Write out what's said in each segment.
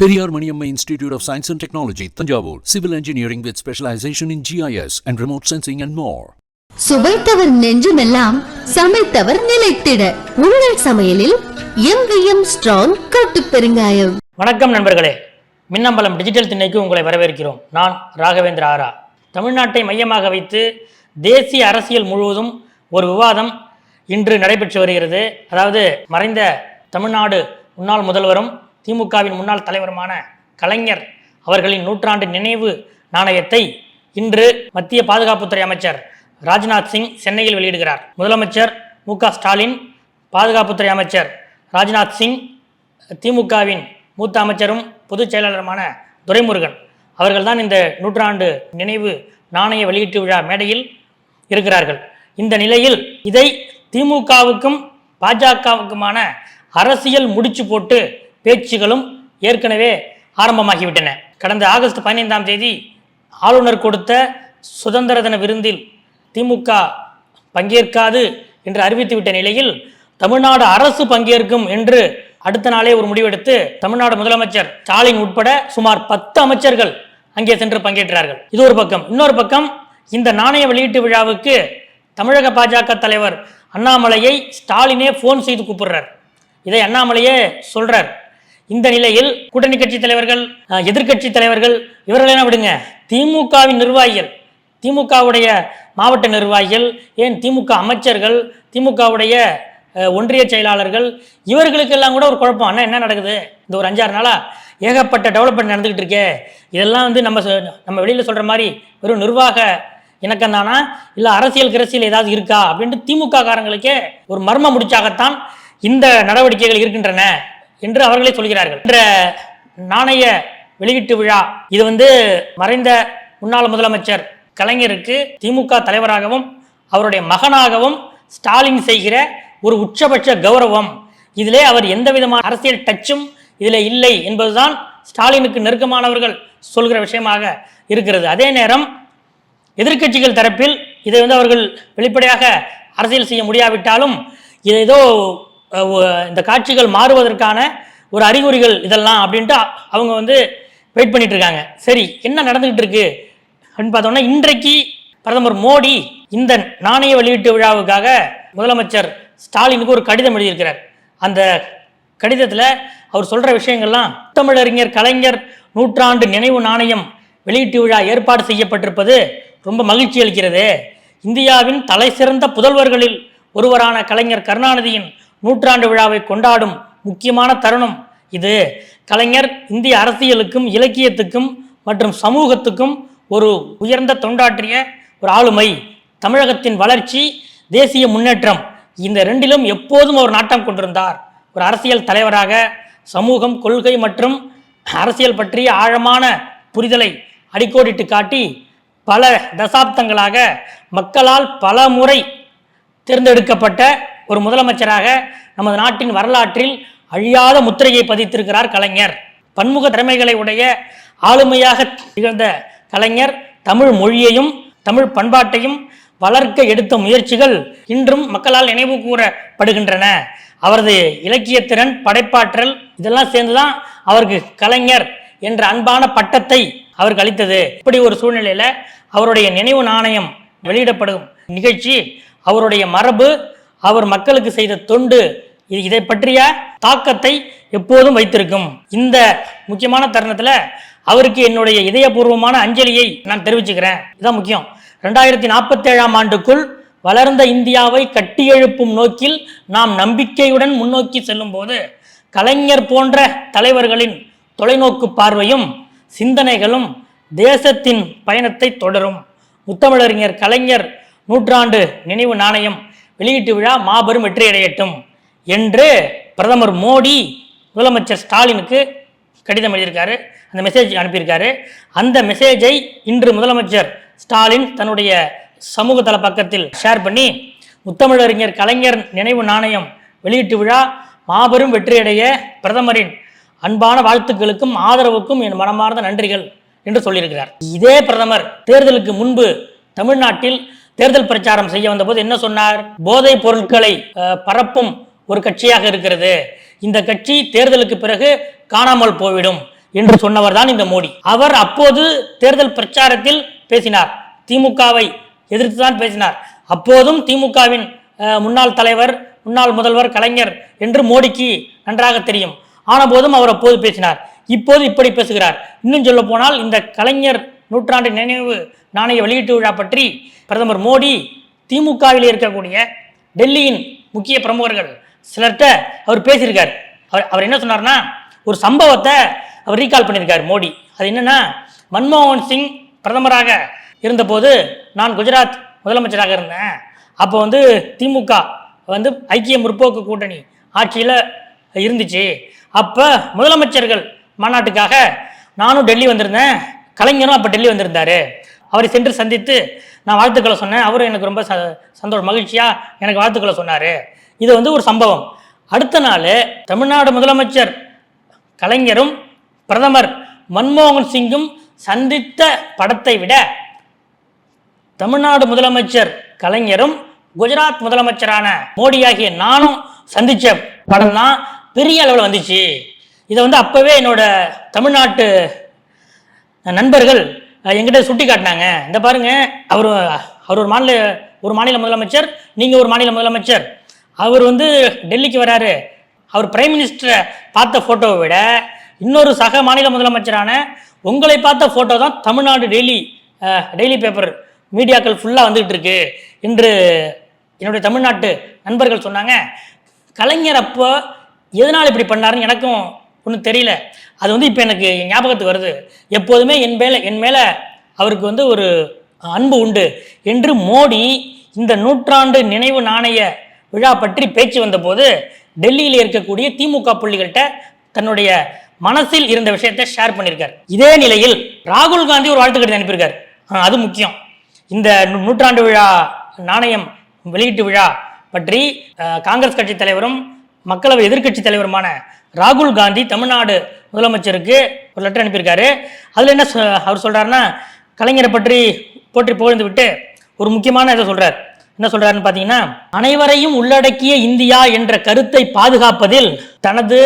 Periyar Maniamma Institute of Science and Technology, Tanjavur, Civil Engineering with specialization in GIS and remote sensing and more. சுவைத்தவர் நெஞ்சுமெல்லாம் சமைத்தவர் நிலைத்திட. உங்கள் சமையலில் எங்கேயும் strong கட்டு பெருங்காயம். வணக்கம் நண்பர்களே. மின்னம்பலம் டிஜிட்டல் திண்ணைக்கு உங்களை வரவேற்கிறோம். நான் ராகவேந்திர ஆரா. தமிழ்நாட்டை மையமாக வைத்து தேசிய அரசியல் முழுவதும் ஒரு விவாதம் இன்று நடைபெற்று வருகிறது. அதாவது மறைந்த தமிழ்நாடு முன்னாள் முதல்வரும் திமுகவின் முன்னாள் தலைவருமான கலைஞர் அவர்களின் நூற்றாண்டு நினைவு நாணயத்தை இன்று மத்திய பாதுகாப்புத்துறை அமைச்சர் ராஜ்நாத் சிங் சென்னையில் வெளியிடுகிறார். முதலமைச்சர் மு ஸ்டாலின் பாதுகாப்புத்துறை அமைச்சர் ராஜ்நாத் சிங் திமுகவின் மூத்த அமைச்சரும் பொதுச் செயலாளருமான துரைமுருகன் அவர்கள்தான் இந்த நூற்றாண்டு நினைவு நாணய வெளியீட்டு விழா மேடையில் இருக்கிறார்கள். இந்த நிலையில் இதை திமுகவுக்கும் பாஜகவுக்குமான அரசியல் முடிச்சு போட்டு பேச்சுகளும் ஏற்கனவே ஆரம்பமாகிவிட்டன. கடந்த ஆகஸ்ட் பதினைந்தாம் தேதி ஆளுநர் கொடுத்த சுதந்திர தின விருந்தில் திமுக பங்கேற்காது என்று அறிவித்துவிட்ட நிலையில் தமிழ்நாடு அரசு பங்கேற்கும் என்று அடுத்த நாளே ஒரு முடிவெடுத்து தமிழ்நாடு முதலமைச்சர் ஸ்டாலின் உட்பட சுமார் பத்து அமைச்சர்கள் அங்கே சென்று பங்கேற்றார்கள். இது ஒரு பக்கம். இன்னொரு பக்கம் இந்த நாணய வெளியீட்டு விழாவுக்கு தமிழக பாஜக தலைவர் அண்ணாமலையை ஸ்டாலினே ஃபோன் செய்து கூப்பிடுறார். இதை அண்ணாமலையே சொல்றார். இந்த நிலையில் கூட்டணி கட்சி தலைவர்கள் எதிர்கட்சி எதிர்க்கட்சி தலைவர்கள் இவர்களெல்லாம் விடுங்க? திமுகவின் நிர்வாகிகள். திமுகவுடைய மாவட்ட நிர்வாகிகள் ஏன் திமுக அமைச்சர்கள் திமுகவுடைய ஒன்றிய செயலாளர்கள் இவர்களுக்கெல்லாம் கூட ஒரு குழப்பம். அண்ணா என்ன நடக்குது? இந்த ஒரு அஞ்சாறு நாளாக ஏகப்பட்ட டெவலப்மெண்ட் நடந்துகிட்டு இருக்கே. இதெல்லாம் வந்து நம்ம சொ- நம்ம வெளியில் சொல்கிற மாதிரி வெறும் நிர்வாக இணக்கம் தானா? இல்லை அரசியல் கிரசியல் ஏதாவது இருக்கா? அப்படின்ட்டு திமுக காரங்களுக்கே ஒரு மர்ம முடிச்சாகத்தான் இந்த நடவடிக்கைகள் இருக்கின்றன. என்று அவர்களே சொல்கிறார்கள். என்ற நாணய வெளியீட்டு விழா. இது வந்து மறைந்த முன்னாள் முதலமைச்சர் கலைஞருக்கு திமுக தலைவராகவும் அவருடைய மகனாகவும் ஸ்டாலின் செய்கிற ஒரு உச்சபட்ச கௌரவம். இதிலே அவர் எந்த விதமான அரசியல் டச்சும் இதில் இல்லை என்பதுதான் ஸ்டாலினுக்கு நெருக்கமானவர்கள் சொல்கிற விஷயமாக இருக்கிறது. அதே நேரம் எதிர்க்கட்சிகள் தரப்பில் இதை வந்து அவர்கள் வெளிப்படையாக அரசியல் செய்ய முடியாவிட்டாலும் இது ஏதோ இந்த காட்சிகள் மாறுவதற்கான ஒரு அறிகுறிகள் இதெல்லாம் அப்படின்ட்டு அவங்க வந்து வெயிட் பண்ணிட்டு இருக்காங்க. சரி என்ன நடந்துகிட்டு இருக்கு? அப்படின்னு பார்த்தோம்னா இன்றைக்கு பிரதமர் மோடி இந்த நாணய வெளியீட்டு விழாவுக்காக முதலமைச்சர் ஸ்டாலினுக்கு ஒரு கடிதம் எழுதியிருக்கிறார். அந்த கடிதத்தில் அவர் சொல்ற விஷயங்கள்லாம் தமிழறிஞர் கலைஞர் நூற்றாண்டு நினைவு நாணயம் வெளியீட்டு விழா ஏற்பாடு செய்யப்பட்டிருப்பது ரொம்ப மகிழ்ச்சி அளிக்கிறது. இந்தியாவின் தலை சிறந்த புதல்வர்களில் ஒருவரான கலைஞர் கருணாநிதியின் நூற்றாண்டு விழாவை கொண்டாடும் முக்கியமான தருணம் இது. கலைஞர் இந்திய அரசியலுக்கும் இலக்கியத்துக்கும் மற்றும் சமூகத்துக்கும் ஒரு உயர்ந்த தொண்டாற்றிய ஒரு ஆளுமை. தமிழகத்தின் வளர்ச்சி தேசிய முன்னேற்றம் இந்த ரெண்டிலும் எப்போதும் ஒரு நாட்டம் கொண்டிருந்தார். ஒரு அரசியல் தலைவராக சமூகம் கொள்கை மற்றும் அரசியல் பற்றிய ஆழமான புரிதலை அடிக்கோடிட்டு காட்டி பல தசாப்தங்களாக மக்களால் பல முறை தேர்ந்தெடுக்கப்பட்ட ஒரு முதலமைச்சராக நமது நாட்டின் வரலாற்றில் அழியாத முத்திரையை பதித்திருக்கிறார் கலைஞர். பன்முக திறமைகளை உடைய ஆளுமையாக திகழ்ந்த கலைஞர் தமிழ் மொழியையும் தமிழ் பண்பாட்டையும் வளர்க்க எடுத்த முயற்சிகள் இன்றும் மக்களால் நினைவு கூறப்படுகின்றன. அவரது இலக்கியத்திறன் படைப்பாற்றல் இதெல்லாம் சேர்ந்துதான் அவருக்கு கலைஞர் என்ற அன்பான பட்டத்தை அவருக்கு அளித்தது. இப்படி ஒரு சூழ்நிலையில் அவருடைய நினைவு நாணயம் வெளியிடப்படும் நிகழ்ச்சி அவருடைய மரபு அவர் மக்களுக்கு செய்த தொண்டு. இது இதை பற்றிய தாக்கத்தை எப்போதும் வைத்திருக்கும். இந்த முக்கியமான தருணத்துல அவருக்கு என்னுடைய இதயபூர்வமான அஞ்சலியை நான் தெரிவிச்சுக்கிறேன். இதான் முக்கியம். ரெண்டாயிரத்தி நாற்பத்தி ஏழாம் ஆண்டுக்குள் வளர்ந்த இந்தியாவை கட்டியெழுப்பும் நோக்கில் நாம் நம்பிக்கையுடன் முன்னோக்கி செல்லும் போது கலைஞர் போன்ற தலைவர்களின் தொலைநோக்கு பார்வையும் சிந்தனைகளும் தேசத்தின் பயணத்தை தொடரும். முத்தமிழறிஞர் கலைஞர் நூற்றாண்டு நினைவு நாணயம் வெளியீட்டு விழா மாபெரும் வெற்றியடையட்டும் என்று பிரதமர் மோடி முதலமைச்சர் ஸ்டாலினுக்கு கடிதம் எழுதியிருக்காரு அந்த மெசேஜ் அனுப்பியிருக்காரு. அந்த மெசேஜை இன்று முதலமைச்சர் ஸ்டாலின் தன்னுடைய சமூக தள பக்கத்தில் ஷேர் பண்ணி முத்தமிழறிஞர் கலைஞர் நினைவு நாணயம் வெளியீட்டு விழா மாபெரும் வெற்றியடைய பிரதமரின் அன்பான வாழ்த்துக்களுக்கும் ஆதரவுக்கும் என் மனமார்ந்த நன்றிகள் என்று சொல்லியிருக்கிறார். இதே பிரதமர் தேர்தலுக்கு முன்பு தமிழ்நாட்டில் தேர்தல் பிரச்சாரம் செய்ய வந்தபோது என்ன சொன்னார்? போதைப் பொருட்களை பரப்பும் ஒரு கட்சியாக இருக்கிறது. இந்த கட்சி தேர்தலுக்கு பிறகு காணாமல் போய்விடும் என்று சொன்னவர் தான் இந்த மோடி. அவர் அப்போது தேர்தல் பிரச்சாரத்தில் பேசினார். திமுகவை எதிர்த்து தான் பேசினார். அப்போதும் திமுகவின் முன்னாள் தலைவர் முன்னாள் முதல்வர் கலைஞர் என்று மோடிக்கு நன்றாக தெரியும். ஆன போதும் அவர் அப்போது பேசினார். இப்போது இப்படி பேசுகிறார். இன்னும் சொல்ல போனால் இந்த கலைஞர் நூற்றாண்டு நினைவு நாணய வெளியீட்டு விழா பற்றி பிரதமர் மோடி திமுகவில் இருக்கக்கூடிய டெல்லியின் முக்கிய பிரமுகர்கள் சிலர்கிட்ட அவர் பேசியிருக்கார். அவர் அவர் என்ன சொன்னார்னா ஒரு சம்பவத்தை அவர் ரீகால் பண்ணியிருக்கார் மோடி. அது என்னன்னா மன்மோகன் சிங் பிரதமராக இருந்தபோது நான் குஜராத் முதலமைச்சராக இருந்தேன். அப்போ வந்து திமுக வந்து ஐக்கிய முற்போக்கு கூட்டணி ஆட்சியில் இருந்துச்சு. அப்போ முதலமைச்சர்கள் மாநாட்டுக்காக நானும் டெல்லி வந்திருந்தேன். கலைஞரும் அப்போ டெல்லி வந்திருந்தாரு. அவரை சென்று சந்தித்து நான் வாழ்த்துக்களை சொன்னேன். அவரும் எனக்கு ரொம்ப ச சந்தோஷம் மகிழ்ச்சியாக எனக்கு வாழ்த்துக்களை சொன்னார். இது வந்து ஒரு சம்பவம். அடுத்த நாள் தமிழ்நாடு முதலமைச்சர் கலைஞரும் பிரதமர் மன்மோகன் சிங்கும் சந்தித்த படத்தை விட தமிழ்நாடு முதலமைச்சர் கலைஞரும் குஜராத் முதலமைச்சரான மோடி ஆகிய நானும் சந்தித்த படம் தான் பெரிய அளவில் வந்துச்சு. இதை வந்து அப்போவே என்னோட தமிழ்நாட்டு நண்பர்கள் எங்கிட்ட சுட்டி காட்டினாங்க. இந்த பாருங்க அவர் அவர் ஒரு மாநில ஒரு மாநில முதலமைச்சர் நீங்கள் ஒரு மாநில முதலமைச்சர். அவர் வந்து டெல்லிக்கு வராரு. அவர் பிரைம் மினிஸ்டரை பார்த்த ஃபோட்டோவை விட இன்னொரு சக மாநில முதலமைச்சரான உங்களை பார்த்த ஃபோட்டோ தான் தமிழ்நாடு டெய்லி டெய்லி பேப்பர் மீடியாக்கள் ஃபுல்லாக வந்துகிட்டு இருக்கு என்று என்னுடைய தமிழ்நாட்டு நண்பர்கள் சொன்னாங்க. கலைஞர் அப்போ எதனால் இப்படி பண்ணாருன்னு எனக்கும் ஒன்றும் தெரியல. அது வந்து இப்போ எனக்கு ஞாபகத்துக்கு வருது. எப்போதுமே என் மேலே என் மேலே அவருக்கு வந்து ஒரு அன்பு உண்டு என்று மோடி இந்த நூற்றாண்டு நினைவு நாணய விழா பற்றி பேச்சு வந்தபோது டெல்லியில் இருக்கக்கூடிய திமுக புள்ளிகள்கிட்ட தன்னுடைய மனசில் இருந்த விஷயத்தை ஷேர் பண்ணியிருக்கார். இதே நிலையில் ராகுல் காந்தி ஒரு வாழ்த்து கடிதம் அனுப்பியிருக்கார் அது முக்கியம். இந்த நூற்றாண்டு விழா நாணயம் வெளியீட்டு விழா பற்றி காங்கிரஸ் கட்சி தலைவரும் மக்களவை எதிர்க்கட்சி தலைவருமான ராகுல் காந்தி தமிழ்நாடு முதலமைச்சருக்கு ஒரு லெட்டர் அனுப்பியிருக்காரு. அதில் என்ன அவர் சொல்கிறாருன்னா கலைஞரை பற்றி போற்றி புகழ்ந்து விட்டு ஒரு முக்கியமான இதை சொல்கிறார் என்ன சொல்கிறாருன்னு பார்த்தீங்கன்னா அனைவரையும் உள்ளடக்கிய இந்தியா என்ற கருத்தை பாதுகாப்பதில் தனது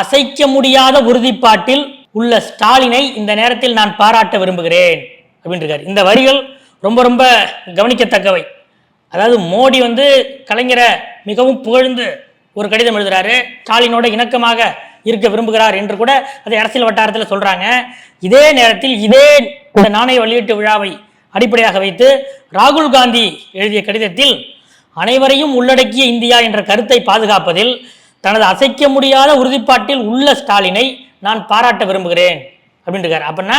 அசைக்க முடியாத உறுதிப்பாட்டில் உள்ள ஸ்டாலினை இந்த நேரத்தில் நான் பாராட்ட விரும்புகிறேன். அப்படின்னு இருக்காரு இந்த வரிகள் ரொம்ப ரொம்ப கவனிக்கத்தக்கவை. அதாவது மோடி வந்து கலைஞரை மிகவும் புகழ்ந்து ஒரு கடிதம் எழுதுறாரு. ஸ்டாலினோட இணக்கமாக இருக்க விரும்புகிறார் என்று கூட அதை அரசியல் வட்டாரத்தில் சொல்றாங்க. இதே நேரத்தில் இதே இந்த நாணய வெளியீட்டு விழாவை அடிப்படையாக வைத்து ராகுல் காந்தி எழுதிய கடிதத்தில் அனைவரையும் உள்ளடக்கிய இந்தியா என்ற கருத்தை பாதுகாப்பதில் தனது அசைக்க முடியாத உறுதிப்பாட்டில் உள்ள ஸ்டாலினை நான் பாராட்ட விரும்புகிறேன் அப்படின்னு அப்படின்னா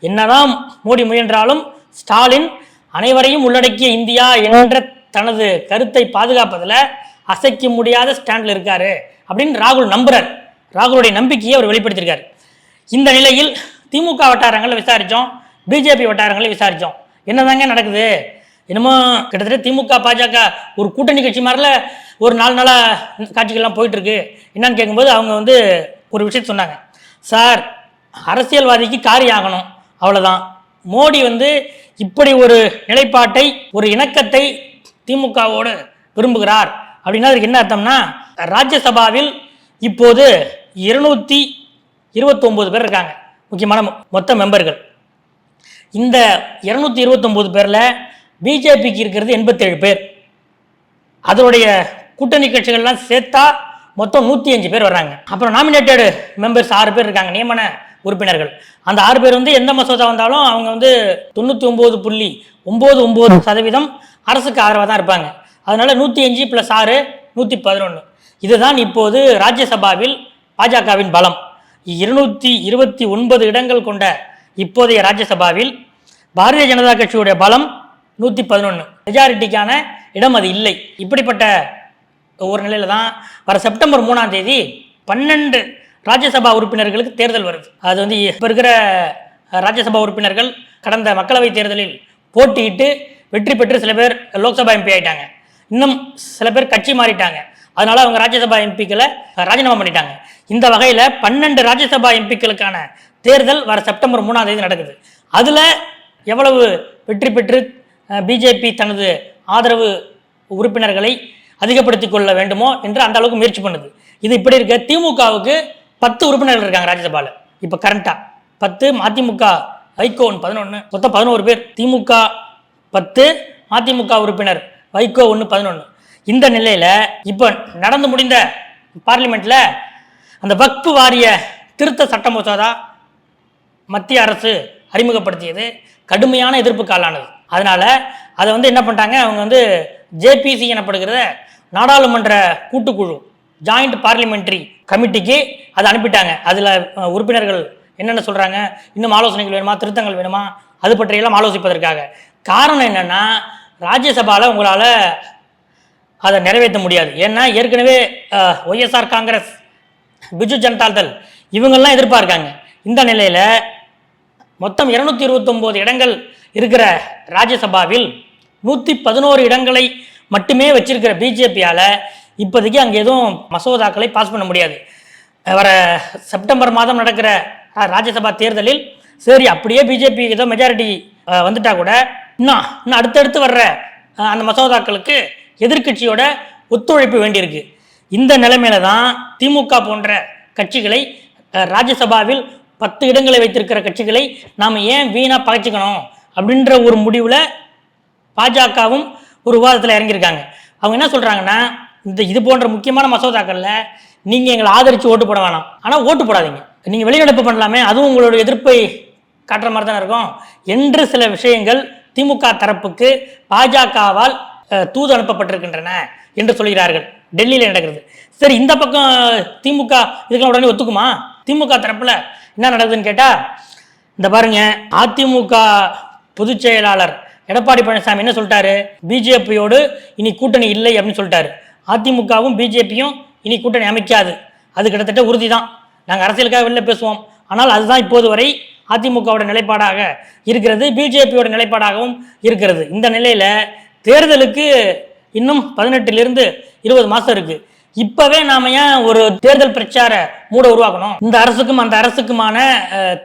என்னதான் மோடி முயன்றாலும் ஸ்டாலின் அனைவரையும் உள்ளடக்கிய இந்தியா என்ற தனது கருத்தை பாதுகாப்பதில் அசைக்க முடியாத ஸ்டாண்டில் இருக்காரு அப்படின்னு ராகுல் நம்புறார். ராகுலுடைய நம்பிக்கையை அவர் வெளிப்படுத்தியிருக்காரு. இந்த நிலையில் திமுக வட்டாரங்களை விசாரித்தோம் பிஜேபி வட்டாரங்களை விசாரித்தோம் என்னதாங்க நடக்குது? என்னமோ கிட்டத்தட்ட திமுக பாஜக ஒரு கூட்டணி கட்சி மாதிரில ஒரு நாலு நாளாக காட்சிகள்லாம் போயிட்டுருக்கு. என்னன்னு கேட்கும்போது அவங்க வந்து ஒரு விஷயத்த சொன்னாங்க. சார் அரசியல்வாதிக்கு காரியம் ஆகணும். அவ்வளோதான் மோடி வந்து இப்படி ஒரு நிலைப்பாட்டை ஒரு இணக்கத்தை திமுகவோடு விரும்புகிறார். அப்படின்னா அதுக்கு என்ன அர்த்தம்னா ராஜ்யசபாவில் இப்போது இருநூற்றி இருபத்தொம்போது பேர் இருக்காங்க முக்கியமான மொ- மொத்த மெம்பர்கள். இந்த இருநூற்றி இருபத்தொம்போது பேரில் பிஜேபிக்கு இருக்கிறது எண்பத்தேழு பேர். அதனுடைய கூட்டணி கட்சிகள்லாம் சேர்த்தா மொத்தம் நூற்றி அஞ்சு பேர் வர்றாங்க. அப்புறம் நாமினேட்டடு மெம்பர்ஸ் ஆறு பேர் இருக்காங்க நியமன உறுப்பினர்கள். அந்த ஆறு பேர் வந்து எந்த மசோதா வந்தாலும் அவங்க வந்து தொண்ணூற்றி ஒம்பது புள்ளி ஒம்பது ஒம்பது சதவீதம் அரசுக்கு ஆதரவாக தான் இருப்பாங்க. அதனால் நூற்றி அஞ்சு ப்ளஸ் ஆறு நூற்றி பதினொன்று இதுதான் இப்போது ராஜ்யசபாவில் பாஜகவின் பலம். இருநூற்றி இருபத்தி ஒன்பது இடங்கள் கொண்ட இப்போதைய ராஜ்யசபாவில் பாரதிய ஜனதா கட்சியுடைய பலம் நூற்றி பதினொன்று மெஜாரிட்டிக்கான இடம் அது இல்லை. இப்படிப்பட்ட ஒரு நிலையில தான் வர செப்டம்பர் மூணாம் தேதி பன்னெண்டு ராஜ்யசபா உறுப்பினர்களுக்கு தேர்தல் வருது. அது வந்து இப்போ இருக்கிற ராஜ்யசபா உறுப்பினர்கள் கடந்த மக்களவைத் தேர்தலில் போட்டியிட்டு வெற்றி பெற்று சில பேர் லோக்சபா எம்பி ஆயிட்டாங்க. இன்னும் சில பேர் கட்சி மாறிட்டாங்க. அதனால அவங்க ராஜ்யசபா எம்பிக்களை ராஜினாமா பண்ணிட்டாங்க. இந்த வகையில் பன்னெண்டு ராஜ்யசபா எம்பிக்களுக்கான தேர்தல் வர செப்டம்பர் மூணாம் தேதி நடக்குது. அதில் எவ்வளவு வெற்றி பெற்று பிஜேபி தனது ஆதரவு உறுப்பினர்களை அதிகப்படுத்திக் கொள்ள வேண்டுமோ என்று அந்த அளவுக்கு முயற்சி பண்ணுது. இது இப்படி இருக்க திமுகவுக்கு பத்து உறுப்பினர்கள் இருக்காங்க ராஜ்யசபாவில் இப்போ கரண்டா பத்து மதிமுக ஐகோன் பதினொன்று மொத்தம் பதினோரு பேர். திமுக பத்து மதிமுக உறுப்பினர் வைகோ ஒன்று பதினொன்று இந்த நிலையில் இப்போ நடந்து முடிந்த பார்லிமெண்ட்டில் அந்த வக்ஃபு வாரிய திருத்த சட்ட மசோதா மத்திய அரசு அறிமுகப்படுத்தியது. கடுமையான எதிர்ப்பு காலானது. அதனால் அதை வந்து என்ன பண்ணிட்டாங்க? அவங்க வந்து ஜேபிசி எனப்படுகிற நாடாளுமன்ற கூட்டுக்குழு ஜாயிண்ட் பார்லிமெண்ட்ரி கமிட்டிக்கு அதை அனுப்பிட்டாங்க. அதில் உறுப்பினர்கள் என்னென்ன சொல்கிறாங்க இன்னும் ஆலோசனைகள் வேணுமா? திருத்தங்கள் வேணுமா? அது பற்றியெல்லாம் ஆலோசிப்பதற்காக. காரணம் என்னென்னா ராஜ்யசபாவில் உங்களால் அதை நிறைவேற்ற முடியாது. ஏன்னா ஏற்கனவே ஒய்எஸ்ஆர் காங்கிரஸ் பிஜு ஜனதா தள் இவங்கெல்லாம் எதிர்பார்க்காங்க. இந்த நிலையில் மொத்தம் இருநூத்தி இருபத்தொம்போது இடங்கள் இருக்கிற ராஜ்யசபாவில் நூற்றி பதினோரு இடங்களை மட்டுமே வச்சிருக்கிற பிஜேபியால் இப்போதைக்கு அங்கே எதுவும் மசோதாக்களை பாஸ் பண்ண முடியாது. வர செப்டம்பர் மாதம் நடக்கிற ராஜ்யசபா தேர்தலில் சரி அப்படியே பிஜேபி ஏதோ மெஜாரிட்டி வந்துட்டா கூட இன்னும் இன்னும் அடுத்தடுத்து வர்ற அந்த மசோதாக்களுக்கு எதிர்க்கட்சியோட ஒத்துழைப்பு வேண்டியிருக்கு. இந்த நிலைமையில தான் திமுக போன்ற கட்சிகளை ராஜ்யசபாவில் பத்து இடங்களை வைத்திருக்கிற கட்சிகளை நாம் ஏன் வீணாக பகைச்சிக்கணும் அப்படின்ற ஒரு முடிவில் பாஜகவும் ஒரு விவாதத்தில் இறங்கியிருக்காங்க. அவங்க என்ன சொல்கிறாங்கன்னா இந்த இது போன்ற முக்கியமான மசோதாக்களில் நீங்கள் எங்களை ஆதரித்து ஓட்டு போட வேணாம். ஆனால் ஓட்டு போடாதீங்க. நீங்கள் வெளிநடப்பு பண்ணலாமே அதுவும் உங்களோட எதிர்ப்பை காட்டுற மாதிரி தானே இருக்கும். என்று சில விஷயங்கள் திமுக தரப்புக்கு பாஜகவால் தூது அனுப்பப்பட்டிருக்கின்றன என்று சொல்கிறார்கள். டெல்லியில் நடக்கிறது. சரி இந்த பக்கம் திமுக இதுக்கெல்லாம் உடனே ஒத்துக்குமா? திமுக தரப்பில் என்ன நடக்குதுன்னு கேட்டால் இந்த பாருங்க அதிமுக பொதுச் செயலாளர் எடப்பாடி பழனிசாமி என்ன சொல்லிட்டாரு? பிஜேபியோடு இனி கூட்டணி இல்லை அப்படின்னு சொல்லிட்டாரு. அதிமுகவும் பிஜேபியும் இனி கூட்டணி அமைக்காது. அது கிட்டத்தட்ட உறுதி தான் நாங்கள் அரசியலுக்காக வெளில பேசுவோம். ஆனால் அதுதான் இப்போது வரை அதிமுகவோட நிலைப்பாடாக இருக்கிறது பிஜேபியோட நிலைப்பாடாகவும் இருக்கிறது. இந்த நிலையில் தேர்தலுக்கு இன்னும் பதினெட்டுலேருந்து இருபது மாதம் இருக்கு. இப்பவே நாம ஏன் ஒரு தேர்தல் பிரச்சார மூட உருவாக்கணும்? இந்த அரசுக்கும் அந்த அரசுக்குமான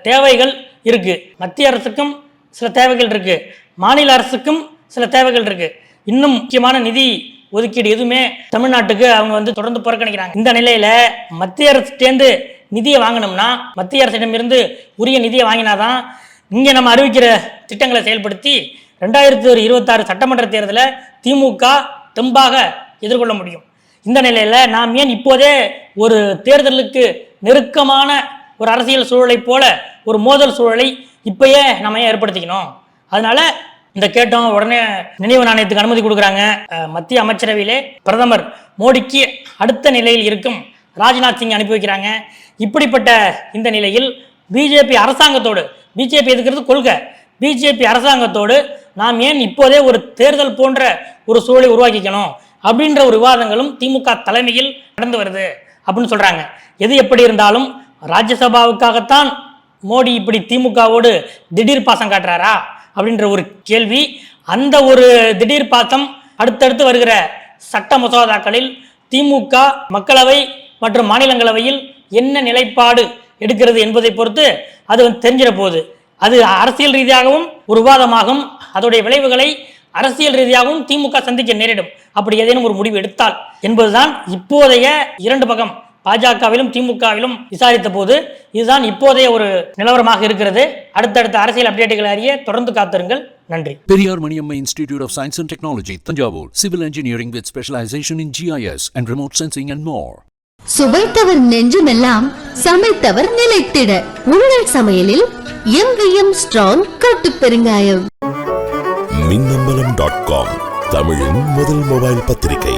தேவைகள் இருக்கு. மத்திய அரசுக்கும் சில தேவைகள் இருக்கு. மாநில அரசுக்கும் சில தேவைகள் இருக்கு. இன்னும் முக்கியமான நிதி ஒதுக்கீடு எதுவுமே தமிழ்நாட்டுக்கு அவங்க வந்து தொடர்ந்து புறக்கணிக்கிறாங்க. இந்த நிலையில மத்திய அரசுட்டேந்து நிதியை வாங்கினோம்னா மத்திய அரசிடமிருந்து உரிய நிதியை வாங்கினாதான் இங்கே நம்ம அறிவிக்கிற திட்டங்களை செயல்படுத்தி ரெண்டாயிரத்தி ஒரு இருபத்தாறு சட்டமன்ற தேர்தலை திமுக தெம்பாக எதிர்கொள்ள முடியும். இந்த நிலையில் நாம் ஏன் இப்போதே ஒரு தேர்தலுக்கு நெருக்கமான ஒரு அரசியல் சூழலை போல ஒரு மோதல் சூழலை இப்பயே நம்ம ஏன் ஏற்படுத்திக்கணும்? அதனால இந்த கேட்டோம் உடனே நினைவு நாணயத்துக்கு அனுமதி கொடுக்குறாங்க. மத்திய அமைச்சரவையிலே பிரதமர் மோடிக்கு அடுத்த நிலையில் இருக்கும் ராஜ்நாத் சிங் அனுப்பி வைக்கிறாங்க. இப்படிப்பட்ட இந்த நிலையில் பிஜேபி அரசாங்கத்தோடு பிஜேபி எதுக்கிறது? கொள்கை. பிஜேபி அரசாங்கத்தோடு நாம் ஏன் இப்போதே ஒரு தேர்தல் போன்ற ஒரு சூழலை உருவாக்கிக்கணும்? அப்படின்ற ஒரு விவாதங்களும் திமுக தலைமையில் நடந்து வருது அப்படின்னு சொல்கிறாங்க எது எப்படி இருந்தாலும் ராஜ்யசபாவுக்காகத்தான் மோடி இப்படி திமுகவோடு திடீர் பாசம் காட்டுறாரா? அப்படின்ற ஒரு கேள்வி. அந்த ஒரு திடீர் பாத்தம் அடுத்தடுத்து வருகிற சட்ட மசோதாக்களில் திமுக மக்களவை மற்றும் மாநிலங்களவையில் என்ன நிலைப்பாடு எடுக்கிறது என்பதை பொறுத்து அது வந்து தெரிஞ்சிட போகுது. அது அரசியல் ரீதியாகவும் ஒரு விவாதமாகும் அதோடைய விளைவுகளை அரசியல் ரீதியாகவும் திமுக சந்திக்க நேரிடும். அப்படி ஏதேனும் ஒரு முடிவு எடுத்தால் என்பதுதான் இப்போதைய இரண்டு பக்கம். பாஜகவிலும் திமுகவிலும் விசாரித்த போது இதுதான் இப்போதைய ஒரு நிலவரமாக இருக்கிறது. அடுத்தடுத்த அரசியல் அப்டேட்டுகளை அறிய தொடர்ந்து காத்திருங்கள். நன்றி. Periyar Maniamma Institute of Science and Technology, Tanjavur. Civil engineering with specialization in GIS and remote sensing and more. சுவைத்தவர் நெஞ்சுமெல்லாம் சமைத்தவர் நிலைத்திட. உங்கள் சமையலில் எங்கேயும் ஸ்ட்ராங் கட்டு பெருங்காயம். மின்னம்பலம் டாட் காம் தமிழின் முதல் மொபைல் பத்திரிகை.